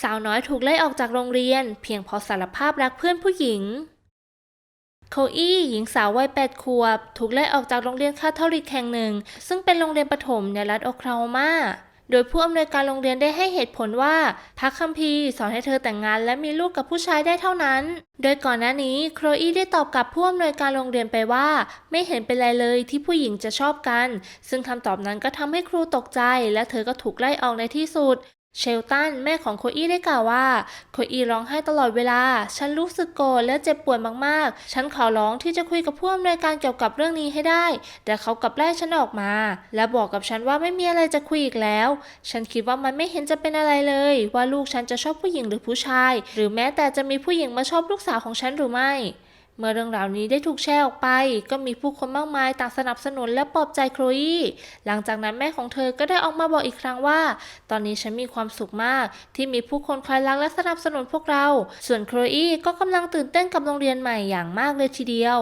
สาวน้อยถูกไล่ออกจากโรงเรียน เพียงเพราะสารภาพรักเพื่อนผู้หญิง โคอี้หญิงสาววัย 8 ขวบ ถูกไล่ออกจากโรงเรียนคาทอลิกแห่งหนึ่ง ซึ่งเป็นโรงเรียนประถมในรัฐโอคลาโฮมาโดยผู้อำนวยการโรงเรียนได้ให้เหตุผลว่าพระคัมภีร์สอนให้เธอแต่งงานและมีลูกกับผู้ชายได้เท่านั้น โดยก่อนหน้านี้โคลอีได้ตอบกับผู้อำนวยการโรงเรียนไปว่า ไม่เห็นเป็นไรเลยที่ผู้หญิงจะชอบกัน ซึ่งคำตอบนั้นก็ทำให้ครูตกใจ และเธอก็ถูกไล่ออกในที่สุด เชลตันแม่ของโคอี้ได้กล่าวว่า โคอี้ร้องไห้ตลอดเวลา ฉันรู้สึกโกรธและเจ็บปวดมากๆ ฉันขอร้องที่จะคุยกับผู้อำนวยการเกี่ยวกับเรื่องนี้ให้ได้ แต่เขากลับไล่ฉันออกมา และบอกกับฉันว่าไม่มีอะไรจะคุยอีกแล้ว ฉันคิดว่ามันไม่เห็นจะเป็นอะไรเลย ว่าลูกฉันจะชอบผู้หญิงหรือผู้ชาย หรือแม้แต่จะมีผู้หญิงมาชอบลูกสาวของฉันหรือไม่ เมื่อเรื่องราวนี้ได้ถูกแชร์ออกไป ก็มีผู้คนมากมายต่างสนับสนุนและปลอบใจโคลอีหลังจากนั้นแม่ของเธอก็ได้ออกมาบอกอีกครั้งว่า ตอนนี้ฉันมีความสุขมาก ที่มีผู้คนคอยรักและสนับสนุนพวกเรา ส่วนโคลอีก็กำลังตื่นเต้นกับโรงเรียนใหม่อย่างมากเลยทีเดียว